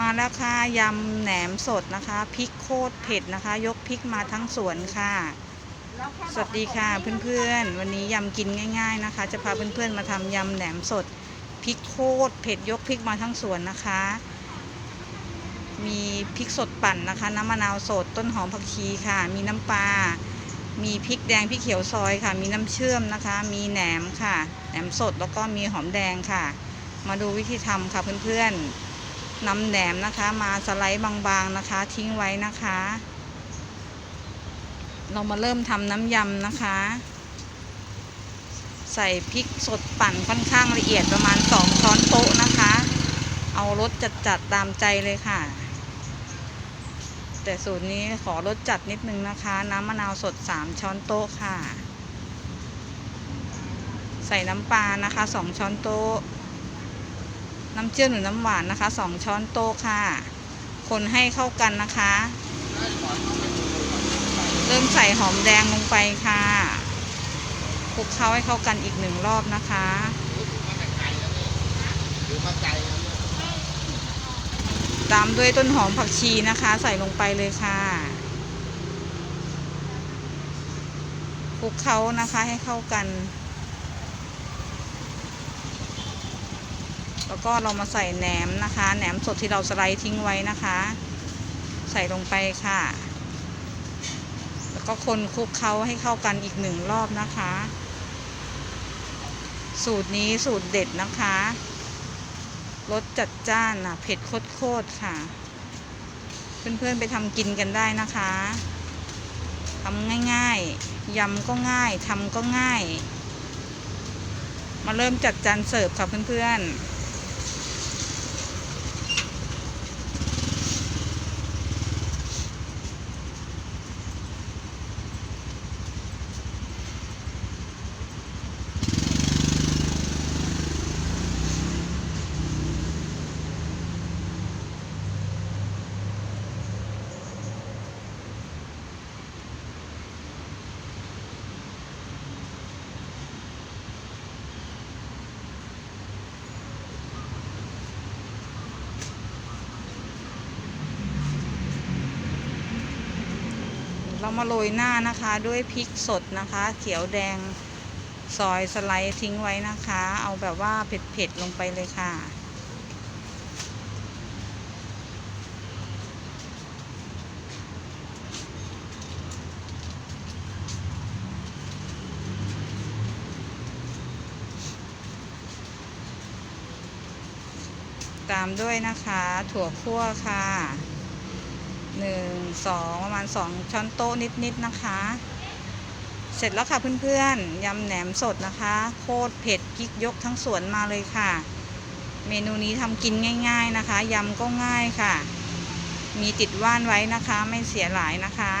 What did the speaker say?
มาแล้วค่ะยำแหนมสดนะคะพริกโคตรเผ็ดนะคะ ยกพริกมาทั้งสวนค่ะ สวัสดีค่ะเพื่อนๆ วันนี้ยำกินง่าย ๆนะคะ จะพาเพื่อนๆมาทำยำแหนมสดพริกโคตรเผ็ดยกพริกมาทั้งสวนนะคะ มีพริกสดปั่นนะคะ น้ำมะนาวสดต้นหอมผักชีค่ะ มีน้ำปลามีพริกแดงพริกเขียวซอยค่ะ มีน้ำเชื่อมนะคะ มีแหนมค่ะแหนมสดแล้วก็มีหอมแดงค่ะ มาดูวิธีทำค่ะเพื่อนๆ นำแหนมนะคะ มาสไลด์บางๆนะคะ ทิ้งไว้นะคะ เรามาเริ่มทำน้ำยำนะคะ ใส่พริกสดปั่นค่อนข้างละเอียดประมาณ 2 ช้อนโต๊ะนะคะ เอารสจัดๆตามใจเลยค่ะ แต่สูตรนี้ขอรสจัดนิดนึงนะคะ น้ำมะนาวสด 3 ช้อนโต๊ะค่ะ ใส่น้ำปลานะคะ 2 ช้อนโต๊ะ น้ำเชื่อมหรือน้ำหวานนะคะ2ช้อนโต๊ะค่ะ คนให้เข้ากันนะคะ เริ่มใส่หอมแดงลงไปค่ะคลุกเคล้าให้เข้ากันอีกหนึ่งรอบนะคะตามด้วยต้นหอมผักชีนะคะ ใส่ลงไปเลยค่ะคลุกเคล้านะคะให้เข้ากัน แล้วก็เรามาใส่แหนมนะคะแหนมสดที่เราสไลด์ทิ้งไว้นะคะ ใส่ลงไปค่ะ แล้วก็คนคลุกเคล้าให้เข้ากันอีกหนึ่งรอบนะคะ สูตรนี้สูตรเด็ดนะคะรสจัดจ้านนะเผ็ดโคตรค่ะ เพื่อนๆไปทำกินกันได้นะคะทำง่ายๆยำก็ง่ายทำก็ง่าย มาเริ่มจัดจานเสิร์ฟค่ะเพื่อนๆ เรามาโรยหน้านะคะด้วยพริกสดนะคะ เขียวแดงซอยสไลด์ทิ้งไว้นะคะ เอาแบบว่าเผ็ดๆลงไปเลยค่ะตามด้วยนะคะ ถั่วคั่วค่ะ หนึ่งสองประมาณสองช้อนโต๊ะนิดๆนะคะ เสร็จแล้วค่ะเพื่อนๆยำแหนมสดนะคะ โคตรเผ็ดกิ๊กยกทั้งสวนมาเลยค่ะ เมนูนี้ทำกินง่ายๆนะคะยำก็ง่ายค่ะ มีติดว่านไว้นะคะ ไม่เสียหลายนะคะ